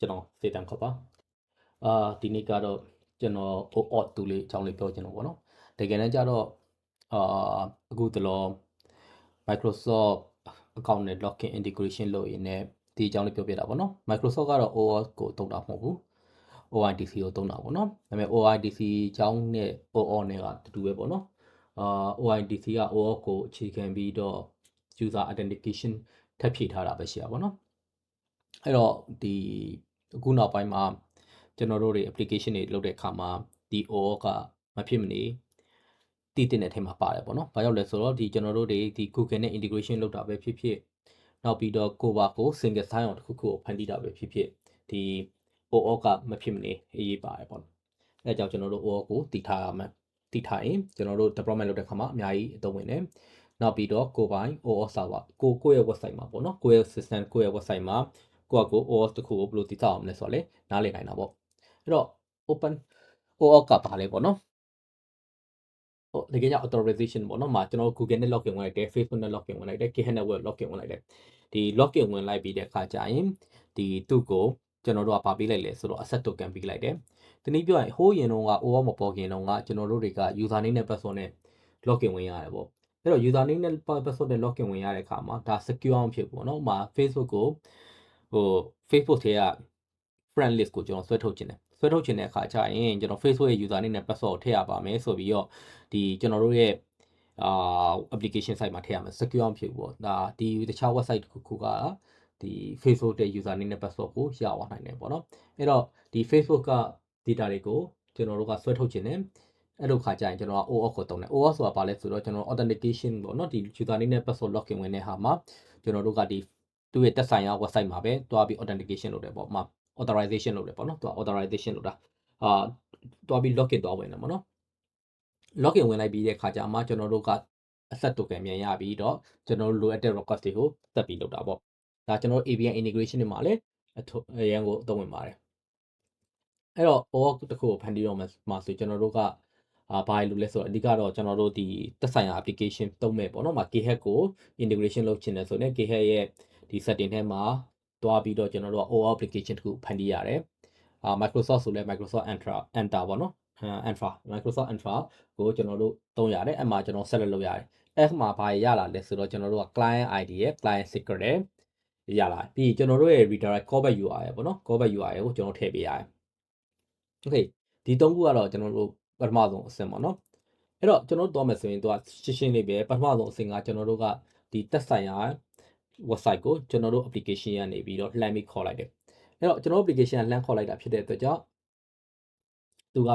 ကျွန်တော်စေတန်ခေါ်ပါအာဒီနေ့ကတော့ကျွန်တော် OAuth တူလေးအကြောင်းလေးပြောချင်တော့ဗောနော်တကယ်တမ်းကျတော့အာအခုတလော Microsoft account နဲ့ login integration လုပ်ရင်းနဲ့ဒီအကြောင်းလေးပြောပြတာဗောနော် Microsoft ကတော့ OAuth ကိုတုံးတာမဟုတ်ဘူး OIDC ကိုတုံးတာဗောနော်ဒါပေမဲ့ OIDC အကြောင်းနဲ့ OAuth နဲ့ကတူပဲဗောနော်အာ OIDC က OAuth ကိုအခြေခံပြီးတော့ user authentication ထပ်ဖြည့်ထားတာပဲရှိတာဗောနော်အဲ့တော့ဒီ အခုနောက်ပိုင်းမှာကျွန်တော်တို့တွေ application တွေလုပ်တဲ့အခါမှာဒီ OAuth ကမဖြစ်မနေတည်တင်တဲ့အထဲမှာပါတယ်ပေါ့နော်။ဘာကြောင့်လဲဆိုတော့ဒီကျွန်တော်တို့တွေဒီ Google နဲ့ integration လုပ်တာပဲဖြစ်ဖြစ်နောက်ပြီးတော့ကိုပါကို single sign on တစ်ခုခုကိုဖန်တီးတာပဲဖြစ်ဖြစ်ဒီ OAuth ကမဖြစ်မနေအရေးပါတယ်ပေါ့နော်။အဲဒါကြောင့်ကျွန်တော်တို့ OAuth ကိုတည်ထားရမယ်။တည်ထားရင်ကျွန်တော်တို့ deployment လုပ်တဲ့အခါမှာအများကြီးအသုံးဝင်တယ်။နောက်ပြီးတော့ကိုပိုင် OAuth server ကိုကိုယ့်ရဲ့ website မှာပေါ့နော်။ကိုယ့်ရဲ့ system ကိုယ့်ရဲ့ website မှာ ကိုယ့်အကို OAuth တစ်ခုကိုဘယ်လိုတည်ဆောက်အောင်လဲဆိုတော့လေနားလည်နိုင်တာပေါ့အဲ့တော့ open OAuth ကပါလဲပေါ့နော်ဟိုတကယ်ကြောင့် authorization ပေါ့နော်မှာကျွန်တော် Google နဲ့ login ဝင်လိုက်တယ် Facebook နဲ့ login ဝင်လိုက်တယ် GitHub network login ဝင်လိုက်တယ်ဒီ login ဝင်လိုက်ပြီးတဲ့အခါကျရင်ဒီသူ့ကိုကျွန်တော်တို့ကပါပေးလိုက်လဲဆိုတော့ asset token ပေးလိုက်တယ်ဒီနည်းပြောရင်ဟိုးရင်တော့က OAuth မပေါ်ခင်တော့ကကျွန်တော်တို့တွေက user name နဲ့ password နဲ့ login ဝင်ရတယ်ပေါ့အဲ့တော့ user name နဲ့ password နဲ့ login ဝင်ရတဲ့အခါမှာဒါ secure အောင်ဖြစ်ပေါ့နော်။မှာ Facebook ကို ဟို Facebook ထဲက friend list ကိုကျွန်တော်ဆွဲထုတ်ခြင်းတယ်ဆွဲထုတ်ခြင်းတဲ့အခါကျရင်ကျွန်တော် Facebook ရဲ့ user name နဲ့ password ကိုထည့်ရပါမယ်ဆိုပြီးတော့ဒီကျွန်တော်တို့ရဲ့အာ application site မှာထည့်ရမယ် secure အောင်ဖြစ်ပေါ့ဒါဒီတခြား website တစ်ခုခုကဒီ Facebook ရဲ့ user name နဲ့ password ကိုရအောင်နိုင်တယ်ပေါ့နော်အဲ့တော့ဒီ Facebook က data တွေကိုကျွန်တော်တို့ကဆွဲထုတ်ခြင်းတယ်အဲ့လိုခါကျရင်ကျွန်တော်က OAuth ကိုတုံးတယ် OAuth ဆိုတာဘာလဲဆိုတော့ကျွန်တော် authentication ပေါ့နော်ဒီ user name နဲ့ password login ဝင်တဲ့ဟာမှာကျွန်တော်တို့ကဒီ သူ့ရဲ့တက်ဆိုင်ရာ website မှာပဲတွားပြီး authentication လုပ်တယ်ပေါ့မှာ authorization လုပ်တယ်ပေါ့နော်သူက authorization လုပ်တာအာတွားပြီး login တွားဝင်တယ်ပေါ့နော် login ဝင်လိုက်ပြီးတဲ့ခါကျမှကျွန်တော်တို့က asset token မြန်ရပြီးတော့ကျွန်တော်တို့လိုအပ်တဲ့ request တွေကိုတက်ပြီးလုပ်တာပေါ့ဒါကျွန်တော် API integration တွေမှာလည်းအရန်ကိုအသုံးဝင်ပါတယ်အဲ့တော့ OAuth တခုကိုဖန်တီးတော့မှာဆိုကျွန်တော်တို့ကအာဘာလို့လဲဆိုတော့အဓိကတော့ကျွန်တော်တို့ဒီသက်ဆိုင်ရာ application သုံးမဲ့ပေါ့နော်မှာ GitHub ကို integration လုပ်ချင်တယ်ဆိုရင် GitHub ရဲ့ ဒီ setting ထဲမှာတွားပြီးတော့ကျွန်တော်တို့က OAuth application တခုဖန်တီးရတယ်အာ Microsoft ဆိုလဲ Microsoft Entra Enter ပေါ့နော် Entra Microsoft Entra ကိုကျွန်တော်တို့သုံးရတယ်အဲ့မှာကျွန်တော်ဆက်လက်လုပ်ရတယ်အဲ့မှာဘာရလာလဲဆိုတော့ကျွန်တော်တို့က client ID ရဲ့ client secret ရဲ့ရလာပြီးကျွန်တော်တို့ရဲ့ redirect callback URL ပေါ့နော် callback URL ကိုကျွန်တော်ထည့်ပေးရတယ် okay ဒီသုံးခုကတော့ကျွန်တော်တို့ပထမဆုံးအဆင့်ပေါ့နော်အဲ့တော့ကျွန်တော်တို့သွားမယ်ဆိုရင်တော့ရှင်းရှင်းလေးပဲပထမဆုံးအဆင့်ကကျွန်တော်တို့ကဒီတက်ဆိုင်ရာ website ကိုကျွန်တော်တို့ application ရနေပြီးတော့လှမ်းပြီးခေါ်လိုက်တယ်အဲ့တော့ကျွန်တော် application ကလှမ်းခေါ်လိုက်တာဖြစ်တဲ့အတွက်ကြောင့်သူက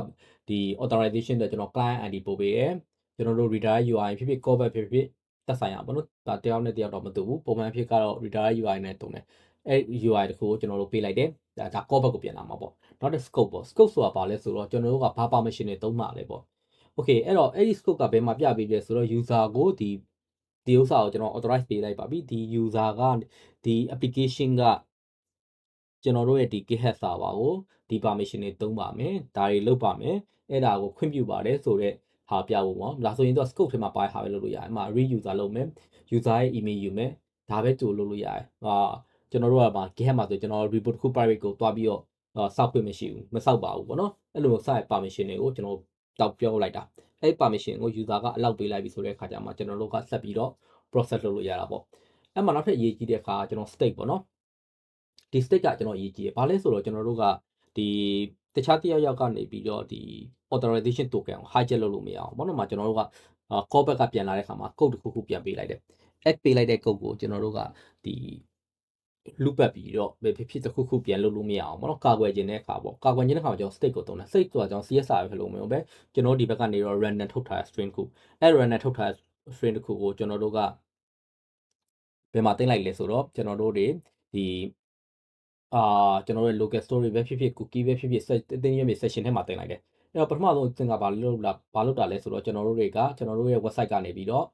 ဒီ authorization တွေကျွန်တော် client ID ပို့ပေးတယ်ကျွန်တော်တို့ redirect UI ဖြစ်ဖြစ် callback ဖြစ်ဖြစ်တက်ဆိုင်ရပါတော့ဒါတယောက်နဲ့တယောက်တော့မတူဘူးပုံမှန်ဖြစ်ကတော့ redirect UI နဲ့တုံးတယ်အဲ UI တခုကိုကျွန်တော်တို့ပေးလိုက်တယ်ဒါဒါ callback ကိုပြန်လာမှာပေါ့နောက်တစ် scope ပေါ့ scope ဆိုတာဘာလဲဆိုတော့ကျွန်တော်တို့ကဘာ permission တွေသုံးမှာလဲပေါ့ okay အဲ့တော့အဲ့ဒီ scope ကဘယ်မှာပြပေးလဲဆိုတော့ user ကိုဒီ ဒီဥစ္စာကိုကျွန်တော် authorize ပေးလိုက်ပါပြီဒီ user ကဒီ application ကကျွန်တော်တို့ရဲ့ဒီ GitHub server ကိုဒီ permission တွေသုံးပါမယ်ဒါတွေလုပ်ပါမယ်အဲ့ဒါကိုခွင့်ပြုပါတယ်ဆိုတော့ဟာပြဖို့ပေါ့ဒါဆိုရင်တော့ scope ထဲမှာပါဟာပဲလုပ်လို့ရတယ်အမှ re user လုပ်မယ် user ရဲ့ email ယူမယ်ဒါပဲကြိုလုပ်လို့ရတယ်ဟာကျွန်တော်တို့ကမှာ GitHub မှာဆိုကျွန်တော် report တစ်ခု private ကိုတွားပြီးတော့စောက်ခွင့်မရှိဘူးမစောက်ပါဘူးပေါ့နော်အဲ့လိုစောက် permission တွေကိုကျွန်တော်တောက်ပြောလိုက်တာ အဲ့ permission ကို user ကအလောက်ပေးလိုက်ပြီဆိုတဲ့အခါကျမှကျွန်တော်တို့ကဆက်ပြီးတော့ process လုပ်လို့ရတာပေါ့အဲ့မှာနောက်ထပ်အရေးကြီးတဲ့အခါကျွန်တော် state ပေါ့နော်ဒီ state ကကျွန်တော်အရေးကြီးတယ်ဘာလဲဆိုတော့ကျွန်တော်တို့ကဒီတခြားတယောက်ယောက်ကနေပြီးတော့ဒီ authorization token ကို hijack လုပ်လို့မရအောင်ဘောနော်မှာကျွန်တော်တို့က callback ကပြန်လာတဲ့အခါမှာ code တစ်ခုခုပြန်ပေးလိုက်တယ် add ပေးလိုက်တဲ့ code ကိုကျွန်တော်တို့ကဒီ loop ပတ်ပြီးတော့ဘယ်ဖြစ်ဖြစ်တစ်ခုခုပြန်လုပ်လို့မရအောင်ဘောနော်ကာကွယ်ခြင်းတဲ့အခါပေါ့ကာကွယ်ခြင်းတဲ့အခါမှာကျွန်တော် state ကိုသုံးတယ် state ဆိုတာကျွန်တော် CSR ပဲဖြစ်လို့မဟုတ်ပဲကျွန်တော်ဒီဘက်ကနေတော့ random ထုတ်ထားတဲ့ string ခုအဲ random ထုတ်ထားတဲ့ string တစ်ခုကိုကျွန်တော်တို့ကဘယ်မှာတင်လိုက်လဲဆိုတော့ကျွန်တော်တို့တွေဒီအာကျွန်တော်တို့ local story ပဲဖြစ်ဖြစ် cookie ပဲဖြစ်ဖြစ်တင်းရမြေ session ထဲမှာတင်လိုက်တယ်အဲ့တော့ပထမဆုံးသင်ကဘာလို့လာဘာလို့တာလဲဆိုတော့ကျွန်တော်တို့တွေကကျွန်တော်တို့ရဲ့ website ကနေပြီးတော့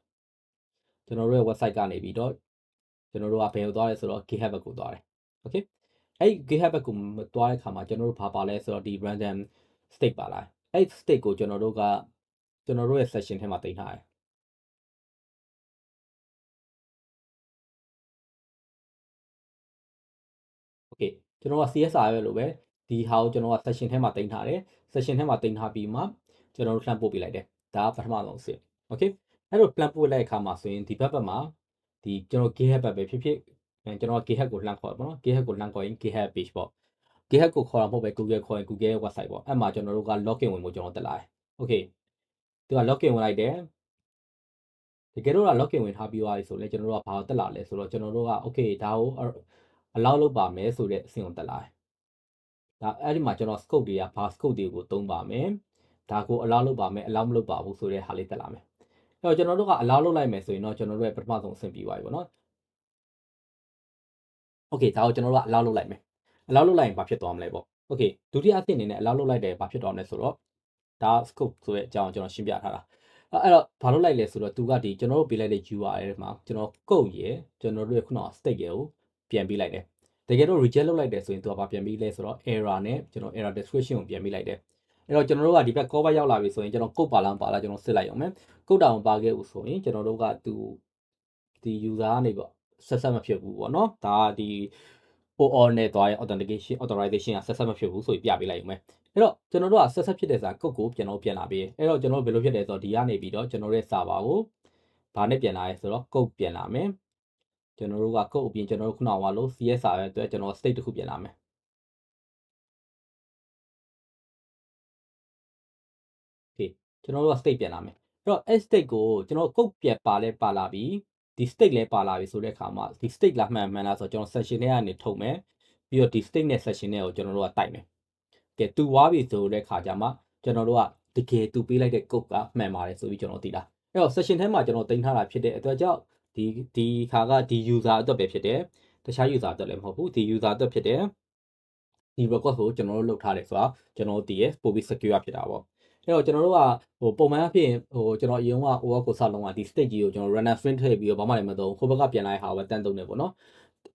ကျွန်တော်တို့ရဲ့ website ကနေပြီးတော့ ကျွန်တော်တို့ကဘယ်ကိုသွားလဲဆိုတော့ GitHub ဘက်ကိုသွားတယ် okay အဲ့ GitHub ဘက်ကိုသွားတဲ့အခါမှာကျွန်တော်တို့ဘာပါလဲဆိုတော့ဒီ random state ပါလာအဲ့ state ကိုကျွန်တော်တို့ကကျွန်တော်တို့ရဲ့ session ထဲမှာတင်ထားတယ် okay ကျွန်တော်က CSR ပဲလို့ပဲဒီဟာကိုကျွန်တော်က session ထဲမှာတင်ထားတယ် session ထဲမှာတင်ထားပြီးမှကျွန်တော်တို့ plan ပို့ပေးလိုက်တယ်ဒါကပထမဆုံးအဆင့် okay အဲ့တော့ plan ပို့လိုက်တဲ့အခါမှာဆိုရင်ဒီဘက်ဘက်မှာ ဒီကျွန်တော် GitHub ဘက်ပဲဖြစ်ဖြစ်အဲကျွန်တော် GitHub ကိုလှမ်းခေါ်ပါတော့ GitHub ကိုလှမ်းခေါ်ရင် GitHub page ပေါ့ GitHub ကိုခေါ်တာမဟုတ်ပဲ Google ခေါ်ရင် Google ရဲ့ website ပေါ့အဲ့မှာကျွန်တော်တို့က login ဝင်ဖို့ကျွန်တော်တက်လာတယ် okay သူက login ဝင်လိုက်တယ်တကယ်တော့ login ဝင်ထားပြီးသွားပြီဆိုလဲကျွန်တော်တို့ကဘာတက်လာလဲဆိုတော့ကျွန်တော်တို့က okay ဒါကို allow လုပ်ပါမယ်ဆိုတဲ့အဆင့်ကိုတက်လာတယ်ဒါအဲ့ဒီမှာကျွန်တော် scope တွေကဘာ scope တွေကိုသုံးပါမယ်ဒါကို allow လုပ်ပါမယ် allow မလုပ်ပါဘူးဆိုတဲ့ဟာလေးတက်လာမယ် အဲ့တော့ကျွန်တော်တို့က allow လုပ်လိုက်မယ်ဆိုရင်တော့ကျွန်တော်တို့ရဲ့ပထမဆုံးအဆင့်ပြီးသွားပြီပေါ့နော် okay ဒါကိုကျွန်တော်တို့က allow လုပ်လိုက်မယ် allow လုပ်လိုက်ရင်ဘာဖြစ်သွားမလဲပေါ့ okay ဒုတိယအဆင့်အနေနဲ့ allow လုပ်လိုက်တယ်ဘာဖြစ်သွားမလဲဆိုတော့ဒါ scope ဆိုတဲ့အကြောင်းကျွန်တော်ရှင်းပြထားတာအဲ့တော့ဘာလုပ်လိုက်လဲဆိုတော့သူကဒီကျွန်တော်တို့ပေးလိုက်တဲ့ URL မှာကျွန်တော် code ရယ်ကျွန်တော်တို့ရဲ့ခုနက state ရယ်ကိုပြန်ပေးလိုက်တယ်တကယ်တော့ reject လုပ်လိုက်တယ်ဆိုရင်သူကဘာပြန်ပြီးလဲဆိုတော့ error နဲ့ကျွန်တော် error description ကိုပြန်ပြီးလိုက်တယ် အဲ့တော့ကျွန်တော်တို့ကဒီဘက် cover ရောက်လာပြီဆိုရင်ကျွန်တော် code ပါလားပါလားကျွန်တော်စစ်လိုက်အောင်မယ် code တောင်ပါခဲ့ဦးဆိုရင်ကျွန်တော်တို့ကသူဒီ user ကနေပေါ့ဆက်ဆက်မဖြစ်ဘူးပေါ့နော်ဒါကဒီ OAuth နဲ့သွားရင် authentication authorization ကဆက်ဆက်မဖြစ်ဘူးဆိုပြီးပြပေးလိုက်အောင်မယ်အဲ့တော့ကျွန်တော်တို့ကဆက်ဆက်ဖြစ်တဲ့စာ code ကိုပြန်တော့ပြန်လာပြီးအဲ့တော့ကျွန်တော်တို့ဘယ်လိုဖြစ်လဲဆိုတော့ဒီကနေပြီးတော့ကျွန်တော်တို့ရဲ့ server ကိုဘာနဲ့ပြန်လာရဲဆိုတော့ code ပြန်လာမယ်ကျွန်တော်တို့က code အပြင်ကျွန်တော်တို့ခုနကလို့ CSR ရဲ့အတွက်ကျွန်တော် state တစ်ခုပြန်လာမယ် ကျွန်တော်တို့က state ပြန်လာမယ်အဲ့တော့ s state ကိုကျွန်တော် code ပြန်ပါလဲပါလာပြီဒီ state လဲပါလာပြီဆိုတဲ့အခါမှာဒီ state လားမှန်မှန်လားဆိုတော့ကျွန်တော် session ထဲကနေထုတ်မယ်ပြီးတော့ဒီ state နဲ့ session နဲ့ကိုကျွန်တော်တို့ကတိုက်မယ်ကဲတူသွားပြီဆိုတဲ့ခါကျမှကျွန်တော်တို့ကတကယ်တူပေးလိုက်တဲ့ code ကမှန်ပါတယ်ဆိုပြီးကျွန်တော်သိတာအဲ့တော့ session ထဲမှာကျွန်တော်တင်ထားတာဖြစ်တဲ့အတွက်ကြောင့်ဒီဒီခါကဒီ user အတွက်ပဲဖြစ်တယ်တခြား user အတွက်လည်းမဟုတ်ဘူးဒီ user အတွက်ဖြစ်တယ်ဒီ record ကိုကျွန်တော်တို့လုပ်ထားတယ်ဆိုတာကျွန်တော်တို့သိရပို့ပြီး secure ဖြစ်တာပေါ့ အဲ့တော့ကျွန်တော်တို့ကဟိုပုံမှန်အဖြစ်ဟိုကျွန်တော်အရင်က OAuth ကိုစလုံးကဒီ state ကြီးကိုကျွန်တော် runner string ထည့်ပြီးတော့ဘာမှလည်းမသုံးဟိုဘက်ကပြန်လာတဲ့ဟာကိုပဲတန်းသုံးနေပေါ့နော်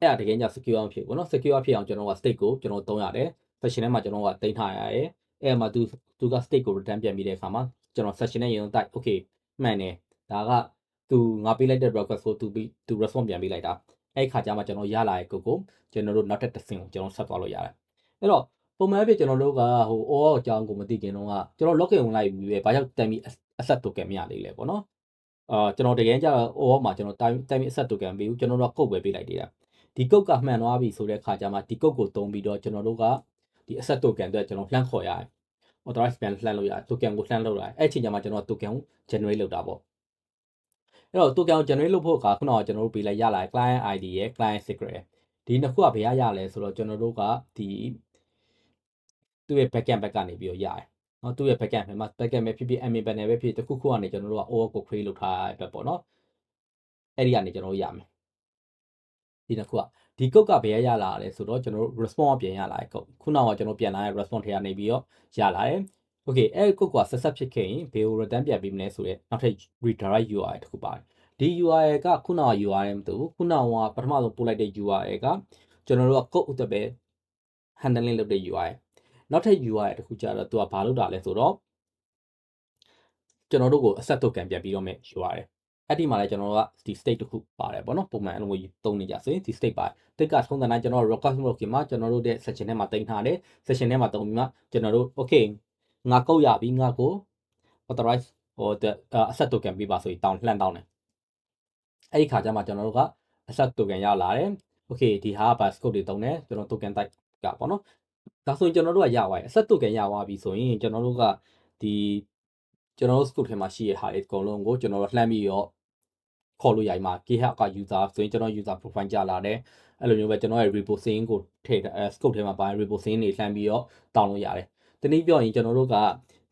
အဲ့ဒါတကယ်ကြီး secure အောင်ဖြစ်ပေါ့နော် secure ဖြစ်အောင်ကျွန်တော်က state ကိုကျွန်တော်သုံးရတယ် session ထဲမှာကျွန်တော်ကတင်ထားရတယ်အဲ့မှာသူသူက state ကို return ပြန်ပြီးတဲ့အခါမှာကျွန်တော် session နဲ့ရင်တိုက် okay မှန်တယ်ဒါကသူငါပေးလိုက်တဲ့ request ကိုသူပြီးသူ response ပြန်ပေးလိုက်တာအဲ့ခါကျမှကျွန်တော်ရလာတဲ့ code ကိုကျွန်တော်တို့နောက်ထပ်တစ်ဆင့်ကိုကျွန်တော်ဆက်သွားလို့ရတယ်အဲ့တော့ ပုံမှန်ဖြစ်ကျွန်တော်တို့ကဟို OAuth အကြောင်းကိုမသိခင်တော့ကကျွန်တော် login ဝင်လိုက်ပြီးပဲဘာကြောင့်တမ်းပြီး asset token မရသေးလဲပေါ့နော်အာကျွန်တော်တကယ်ကြတော့ OAuth မှာကျွန်တော်တိုင်းတိုင်းပြီး asset token ပေးဘူးကျွန်တော်တို့က code ပဲပေးလိုက်သေးတာဒီ code ကမှန်သွားပြီဆိုတဲ့ခါကျမှဒီ code ကိုသုံးပြီးတော့ကျွန်တော်တို့ကဒီ asset token အတွက်ကျွန်တော်လှမ်းခေါ်ရတယ် authorize ပြန်လှမ်းလို့ရတယ် token ကိုလှမ်းလို့ရတယ်အဲ့အချိန်ကျမှကျွန်တော် token ကို generate လုပ်တာပေါ့အဲ့တော့ token ကို generate လုပ်ဖို့ကခုနကကျွန်တော်တို့ပေးလိုက်ရလာ client ID ရဲ့ client secret ဒီနှစ်ခုကဘယ်ရရလဲဆိုတော့ကျွန်တော်တို့ကဒီ သူ့ရဲ့ backend ဘက်ကနေပြီးတော့ရတယ်။နော်သူ့ရဲ့ backend မှာ backend ပဲဖြစ်ဖြစ် admin panel ပဲဖြစ်တခုခုကနေကျွန်တော်တို့က OAuth ကို create လုပ်ထားတဲ့ဘက်ပေါ့နော်။အဲ့ဒီကနေကျွန်တော်တို့ရမယ်။ဒီနှစ်ခုကဒီ code ကဘယ်ရရလာလဲဆိုတော့ကျွန်တော်တို့ response ပြန်ရလာတဲ့ code ခုနကကျွန်တော်ပြန်လာတဲ့ response ထဲကနေပြီးတော့ရလာတယ်။ okay အဲ့ code ကဆက်ဆက်ဖြစ်ခဲ့ရင်ဘယ်ကို return ပြန်ပေးမလဲဆိုတော့နောက်ထပ် redirect URL တစ်ခုပါတယ်။ဒီ URL ကခုနက URL မတူဘူးခုနကပထမဆုံးပို့လိုက်တဲ့ URL ကကျွန်တော်တို့က code အတွက်ပဲ handling လုပ်တဲ့ URL နောက်ထပ် UI တခုကြတော့သူကဘာလုပ်တာလဲဆိုတော့ကျွန်တော်တို့ကို asset token ပြန်ပြီးတော့မဲ့ URL အဲ့ဒီမှာလည်းကျွန်တော်တို့ကဒီ state တခုပါတယ်ပေါ့နော်ပုံမှန်အလိုမျိုးသုံးနေကြဆိုရင်ဒီ state ပါတယ် state ကထုံးတဲ့တိုင်းကျွန်တော် request လုပ်ခင်မှာကျွန်တော်တို့တဲ့ section ထဲမှာတင်ထားတယ် section ထဲမှာတုံးပြီးမှကျွန်တော်တို့ okay ငါကုတ်ရပြီငါကို authorize ဟို asset token ပေးပါဆိုပြီးတောင်းလှမ်းတောင်းတယ်အဲ့ဒီခါကျမှကျွန်တော်တို့က asset token ရလာတယ် okay ဒီဟာက bus code တွေတုံးတယ်ကျွန်တော် token type ကပေါ့နော် ဒါဆိုရင်ကျွန်တော်တို့ကရသွားပြီအဆက်တုတ်ကန်ရသွားပြီဆိုရင်ကျွန်တော်တို့ကဒီကျွန်တော်တို့ scope ထဲမှာရှိတဲ့ဟာတွေအကုန်လုံးကိုကျွန်တော်တို့လှမ်းပြီးတော့ခေါ်လို့ရမှာ GitHub က user ဆိုရင်ကျွန်တော် user profile ကြလာတယ်အဲ့လိုမျိုးပဲကျွန်တော်ရဲ့ repo scene ကိုထည့်အဲ scope ထဲမှာပါ repo scene တွေလှမ်းပြီးတော့တောင်းလို့ရတယ်တနည်းပြောရင်ကျွန်တော်တို့က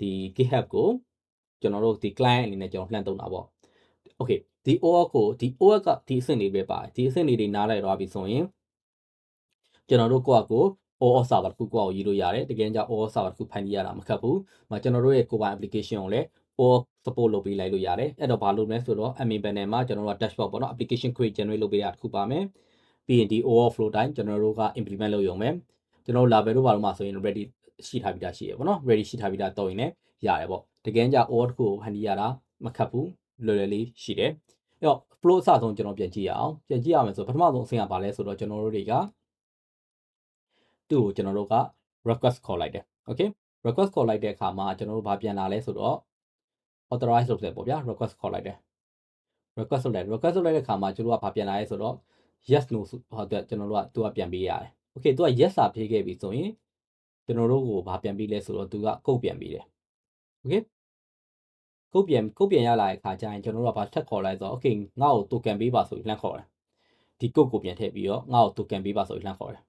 ဒီ GitHub ကိုကျွန်တော်တို့ဒီ client အနေနဲ့ကျွန်တော်လှမ်းသုံးတာပေါ့ okay ဒီ OAuth ကိုဒီ OAuth ကဒီအဆင့်တွေပဲပါတယ်ဒီအဆင့်တွေနားလိုက်တော့ပြီဆိုရင်ကျွန်တော်တို့ကိုယ့်အကို OAuth server တစ်ခုကိုရေးလို့ရတယ်တကယ်ကြောင့် OAuth server တစ်ခုဖန်တီးရတာမခက်ဘူး။မှာကျွန်တော်တို့ရဲ့ကိုယ်ပိုင် application ကိုလည်း OAuth support လုပ်ပေးလိုက်လို့ရတယ်။အဲ့တော့ဘာလုပ်မလဲဆိုတော့ admin panel မှာကျွန်တော်တို့က dashboard ပေါ့နော် application create generate လုပ်ပေးရတာတစ်ခုပါမယ်။ပြီးရင်ဒီ OAuth flow တိုင်းကျွန်တော်တို့က implement လုပ်ရုံပဲ။ကျွန်တော်တို့ label တို့ဘာလို့မှဆိုရင် ready ရှိထားပြီးသားရှိရပေါ့နော် ready ရှိထားပြီးသားတော့ရင်လည်းရတယ်ပေါ့။တကယ်ကြောင့် OAuth တစ်ခုကိုဖန်တီးရတာမခက်ဘူးလွယ်လွယ်လေးရှိတယ်။အဲ့တော့ flow အစဆုံးကျွန်တော်ပြန်ကြည့်ရအောင်။ပြန်ကြည့်ရမယ်ဆိုပထမဆုံးအဆင့်ကဘာလဲဆိုတော့ကျွန်တော်တို့တွေက သူ့ကိုကျွန်တော်တို့က request ခေါ်လိုက်တယ် okay request ခေါ်လိုက်တဲ့အခါမှာကျွန်တော်တို့ဘာပြန်လာလဲဆိုတော့ authorize လုပ်တယ်ပေါ့ဗျာ request ခေါ်လိုက်တယ် request လုပ်လိုက် request လုပ်လိုက်တဲ့အခါမှာကျွန်တော်တို့ကဘာပြန်လာလဲဆိုတော့ yes no ဆိုဟုတ်တယ်ကျွန်တော်တို့ကသူကပြန်ပေးရတယ် okay သူက yes စာဖြေခဲ့ပြီဆိုရင်ကျွန်တော်တို့ကိုဘာပြန်ပေးလဲဆိုတော့သူကကုတ်ပြန်ပေးတယ် okay ကုတ်ပြန်ကုတ်ပြန်ရလာတဲ့အခါကျရင်ကျွန်တော်တို့ကဘာထပ်ခေါ်လိုက်ဆိုတော့ okay ငါ့ကို token ပေးပါဆိုပြီးလှမ်းခေါ်တယ်ဒီကုတ်ကိုပြန်ထည့်ပြီးတော့ငါ့ကို token ပေးပါဆိုပြီးလှမ်းခေါ်တယ်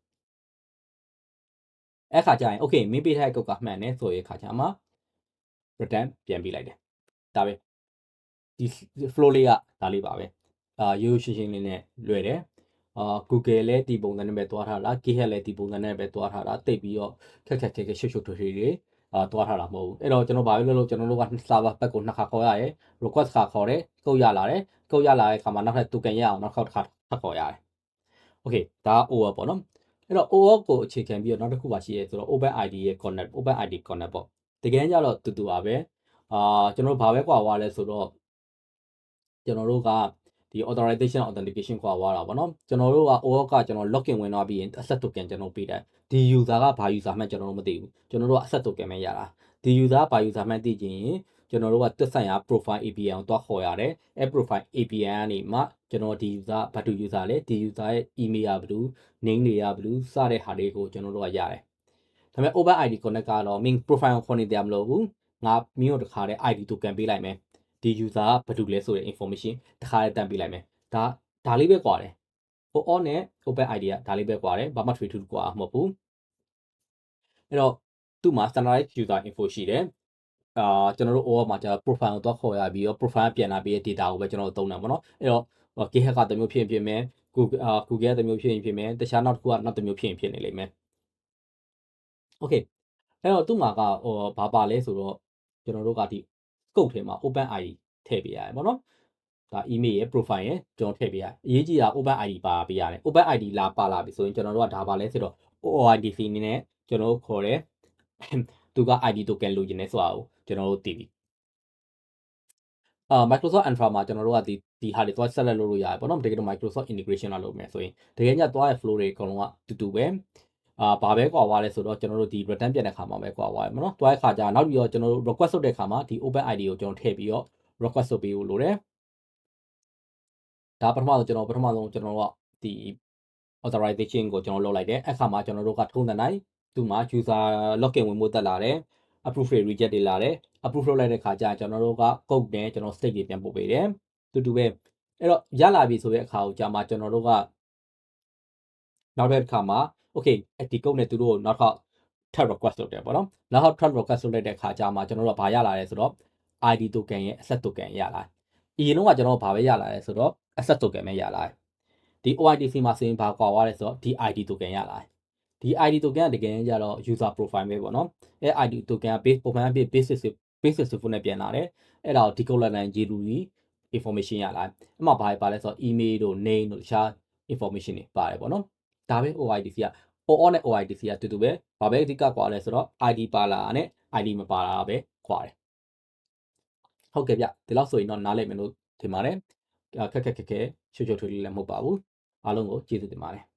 အဲ့ခါကျရင် okay မင်းပေးထားတဲ့ကုတ်ကမှန်တယ်ဆိုရင်ခါကျမှ return ပြန်ပေးလိုက်တယ်ဒါပဲဒီ flow လေးကဒါလေးပါပဲအာရိုးရိုးရှင်းရှင်းလေးနဲ့လွယ်တယ်အာ Google လည်းဒီပုံစံနဲ့ပဲသွားထားတာ GitHub လည်းဒီပုံစံနဲ့ပဲသွားထားတာတိတ်ပြီးတော့ခက်ခက်ခဲခဲရှုပ်ရှုပ်ထွေးထွေးတွေအာသွားထားတာမဟုတ်ဘူးအဲ့တော့ကျွန်တော်ဘာပဲလုပ်လို့ကျွန်တော်တို့က server pack ကိုနှစ်ခါခေါ်ရတယ် request ခါခေါ်တယ်ကုတ်ရလာတယ်ကုတ်ရလာတဲ့အခါမှာနောက်ထပ် token ရအောင်နောက်တစ်ခါထပ်ခေါ်ရတယ် okay ဒါ over ပေါ့နော် အဲ့တော့ OAuth ကိုအခြေခံပြီးတော့နောက်တစ်ခုပါရှိရဲဆိုတော့ OpenID ရဲ့ connect OpenID connect ပေါ့တကယ်ကြတော့တူတူပါပဲအာကျွန်တော်တို့ဘာပဲကွာသွားလဲဆိုတော့ကျွန်တော်တို့ကဒီ authorization authentication ကွာသွားတာပေါ့နော်ကျွန်တော်တို့က OAuth ကကျွန်တော် login ဝင်သွားပြီးရင် asset token ကျွန်တော်ပေးတယ်ဒီ user ကဘာ user မှကျွန်တော်တို့မသိဘူးကျွန်တော်တို့က asset token ပဲရတာဒီ user ကဘာ user မှသိချင်ရင် ကျွန်တော်တို့ကတက်ဆိုင်ရာ profile APN ကိုတွားခေါ်ရတယ်အဲ profile APN ကနေမှကျွန်တော်ဒီ user ဘာတူ user လဲဒီ user ရဲ့ email ကဘယ်လို name တွေရဘယ်လိုစတဲ့ဟာတွေကိုကျွန်တော်တို့ကရတယ်ဒါပေမဲ့ open id connect ကတော့ main profile ကိုခေါ်နေတရားမလို့ဘူးငါမင်းတို့တခါတည်း id token ပေးလိုက်မယ်ဒီ user ကဘာတူလဲဆိုတဲ့ information တခါတည်းတန်းပေးလိုက်မယ်ဒါဒါလေးပဲကွာတယ်ဟို on နဲ့ open id ကဒါလေးပဲကွာတယ်ဘာမှထွေထူးကွာမဟုတ်ဘူးအဲ့တော့သူ့မှာ standardized user info ရှိတယ် အာကျွန်တော်တို့ OAuth မှာကျတော့ profile ကိုတော့ခေါ်ရပြီးတော့ profile ပြန်လာပြီးတဲ့ data ကိုပဲကျွန်တော်တို့သုံးတယ်ပေါ့နော်အဲ့တော့ GitHub ကတမျိုးဖြစ်ရင်ဖြစ်မယ် Google အာ Google တမျိုးဖြစ်ရင်ဖြစ်မယ်တခြားနောက်တစ်ခုကနောက်တစ်မျိုးဖြစ်ရင်ဖြစ်နေလိမ့်မယ် Okay အဲ့တော့သူ့မှာကဟိုဘာပါလဲဆိုတော့ကျွန်တော်တို့ကဒီ scope ထဲမှာ open id ထည့်ပေးရတယ်ပေါ့နော်ဒါ email ရဲ့ profile ရဲ့ကျွန်တော်ထည့်ပေးရတယ်အရေးကြီးတာ open id ပါပေးရတယ် open id လာပါလာပြီဆိုရင်ကျွန်တော်တို့ကဒါပါလဲဆိုတော့ OIDC အနေနဲ့ကျွန်တော်တို့ခေါ်တယ်သူက ID token လိုချင်နေဆိုတာကို ကျွန်တော်တို့သိပြီအာ Microsoft Entra မှာကျွန်တော်တို့ကဒီဒီဟာတွေသွားဆက်လက်လုပ်လို့ရတယ်ပေါ့နော်တကယ်တော့ Microsoft integration လာလုပ်မယ်ဆိုရင်တကယ်ညသွားရဲ့ flow တွေအကုန်လုံးကတူတူပဲအာဘာပဲကွာသွားလဲဆိုတော့ကျွန်တော်တို့ဒီ return ပြန်တဲ့ခါမှာပဲကွာသွားရမှာနော်သွားတဲ့ခါကျနောက်ပြီးတော့ကျွန်တော်တို့ request လုပ်တဲ့ခါမှာဒီ open id ကိုကျွန်တော်ထည့်ပြီးတော့ request လုပ်ပေးဖို့လိုတယ်ဒါပထမဆုံးကျွန်တော်ပထမဆုံးကျွန်တော်တို့ကဒီ authorization ကိုကျွန်တော်လုပ်လိုက်တယ်အခါမှာကျွန်တော်တို့ကထုံးတဲ့နိုင်သူ့မှာ user login ဝင်ဖို့တက်လာတယ် approve တွေ reject တွေလာတယ် approve လုပ်လိုက်တဲ့ခါကျကျွန်တော်တို့က code နဲ့ကျွန်တော် state တွေပြန်ပို့ပေးတယ်တူတူပဲအဲ့တော့ရလာပြီဆိုတဲ့အခါကိုကြာမှာကျွန်တော်တို့ကနောက်တဲ့အခါမှာ okay ဒီ code နဲ့သူတို့ကိုနောက်ထပ် thread request လုပ်တယ်ပေါ့နော်နောက်ထပ် thread request လုပ်လိုက်တဲ့အခါကြာမှာကျွန်တော်တို့ကဘာရလာလဲဆိုတော့ ID token ရဲ့ asset token ရလာအရင်တော့ကကျွန်တော်ဘာပဲရလာလဲဆိုတော့ asset token ပဲရလာဒီ OIDC မှာဆိုရင်ဘာကွာသွားလဲဆိုတော့ဒီ ID token ရလာ ဒီ ID token ကတကယ်ကြတော့ user profile ပဲပေါ့နော်အဲ ID token က base ပုံမှန်အဖြစ် basis basis ဖုန်းနဲ့ပြန်လာတယ်အဲ့ဒါကို decode လိုက်နိုင် JDB information ရလာအမှဘာပါလဲဆိုတော့ email တို့ name တို့တခြား information တွေပါတယ်ပေါ့နော်ဒါပဲ OIDC က OAuth နဲ့ OIDC ကတူတူပဲဘာပဲအဓိကကွာလဲဆိုတော့ ID ပါလာနဲ့ ID မပါလာပဲကွာတယ်ဟုတ်ကဲ့ဗျဒီလောက်ဆိုရင်တော့နားလည်မယ်လို့ထင်ပါတယ်ခက်ခက်ခက်ခဲရှုပ်ရှုပ်ထွေးထွေးလည်းမဟုတ်ပါဘူးအားလုံးကိုကျေးဇူးတင်ပါတယ်